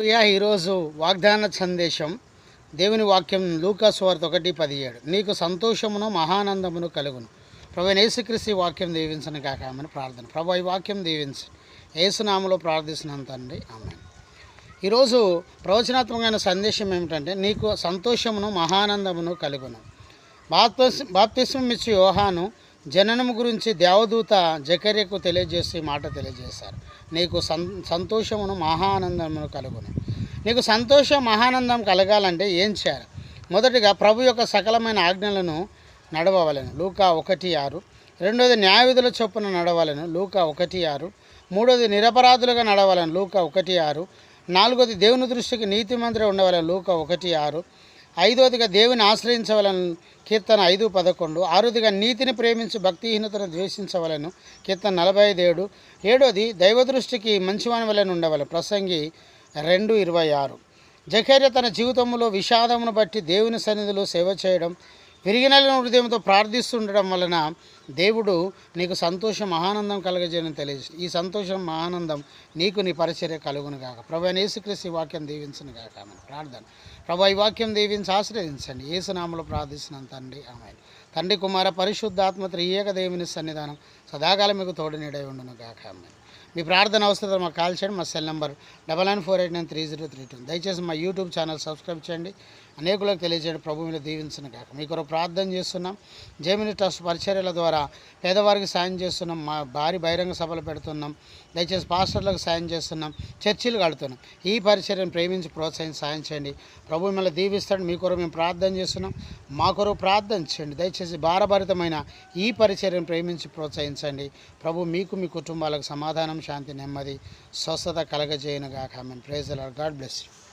ఈరోజు వాగ్దాన సందేశం దేవుని వాక్యం లూకాస్ వార్త ఒకటి పదిహేడు. నీకు సంతోషమును మహానందమును కలుగును. ప్రభు యేసుక్రీస్తు వాక్యం దీవించను కాక ఆమెను. ప్రార్థన. ప్రభు ఈ వాక్యం దీవించి. ఏసునామలో ప్రార్థిస్తున్నాను తండ్రి ఆమె ఈరోజు ప్రవచనాత్మకమైన సందేశం ఏమిటంటే నీకు సంతోషమును మహానందమును కలుగును. బాప్తిస్ బాప్తిస్మం ఇచ్చి యోహాను జననము గురించి దేవదూత జకర్యకు తెలియజేసి మాట తెలియజేశారు. నీకు సం సంతోషమును మహానందమును కలుగును. నీకు సంతోషం మహానందం కలగాలంటే ఏం చేయాలి? మొదటిగా ప్రభు యొక్క సకలమైన ఆజ్ఞలను నడవవలను. లూకా ఒకటి ఆరు. రెండోది న్యాయవిధుల చొప్పున నడవలను. లూకా ఒకటి ఆరు. మూడోది నిరపరాధులుగా నడవాలని. లూకా ఒకటి ఆరు. నాలుగోది దేవుని దృష్టికి నీతిమంత్రి ఉండవలని. లూకా ఒకటి ఆరు. ఐదోదిగా దేవుని ఆశ్రయించవలను. కీర్తన ఐదు పదకొండు. ఆరోదిగా నీతిని ప్రేమించి భక్తిహీనతను ద్వేషించవలను. కీర్తన నలభై ఐదు ఏడు. ఏడోది దైవ దృష్టికి మంచివాని వలన ఉండవలను ప్రసంగి రెండు ఇరవై ఆరు. జఖేర్య తన జీవితంలో విషాదమును బట్టి దేవుని సన్నిధిలో సేవ చేయడం విరిగినలిన హృదయంతో ప్రార్థిస్తుండడం వలన దేవుడు నీకు సంతోషం ఆనందం కలగజేయని తెలియజేసి ఈ సంతోషం ఆనందం నీకు నీ పరిచర్య కలుగును గాక. ప్రభు యేసుక్రీస్తు ఈ వాక్యం దీవించను గాక. ఆమె ప్రార్థన. ప్రభు ఈ వాక్యం దీవించి ఆశ్రయించండి. ఏసునామలో ప్రార్థిస్తున్నాను తండ్రి. ఆమె తండ్రి కుమార పరిశుద్ధాత్మ త్రియేక దేవుని సన్నిధానం సదాకాలం మీకు తోడు నీడై ఉండును గాక. ఆమె మీ ప్రార్థన అవసరం మాకు కాల్ చేయండి మా cell number double nine four eight nine three zero three two. దయచేసి మా యూట్యూబ్ ఛానల్ సబ్స్క్రైబ్ చేయండి. అనేకులకు తెలియజేయండి ప్రభు మీద దీవించిన కాక మీ కొరకు ప్రార్థన చేస్తున్నాం. జేమిని ట్రస్ట్ పరిచర్యల ద్వారా పేదవారికి సాయం చేస్తున్నాం. మా భారీ బహిరంగ సభలు పెడుతున్నాం. దయచేసి పాస్టర్లకు సాయం చేస్తున్నాం. చర్చిలు కడుతున్నాం. ఈ పరిచర్యను ప్రేమించి ప్రోత్సహించి సాయం చేయండి. ప్రభు మిమ్మల్ని దీవిస్తాడు. మీ కొరకు మేము ప్రార్థన చేస్తున్నాం. మా కొరకు ప్రార్థన చేయండి. దయచేసి భారభరితమైన ఈ పరిచర్యను ప్రేమించి ప్రోత్సహించండి. ప్రభు మీకు మీ కుటుంబాలకు సమాధానం శాంతి నెమ్మది స్వస్థత కలగజేయనుగాక. Amen. Praise God bless you.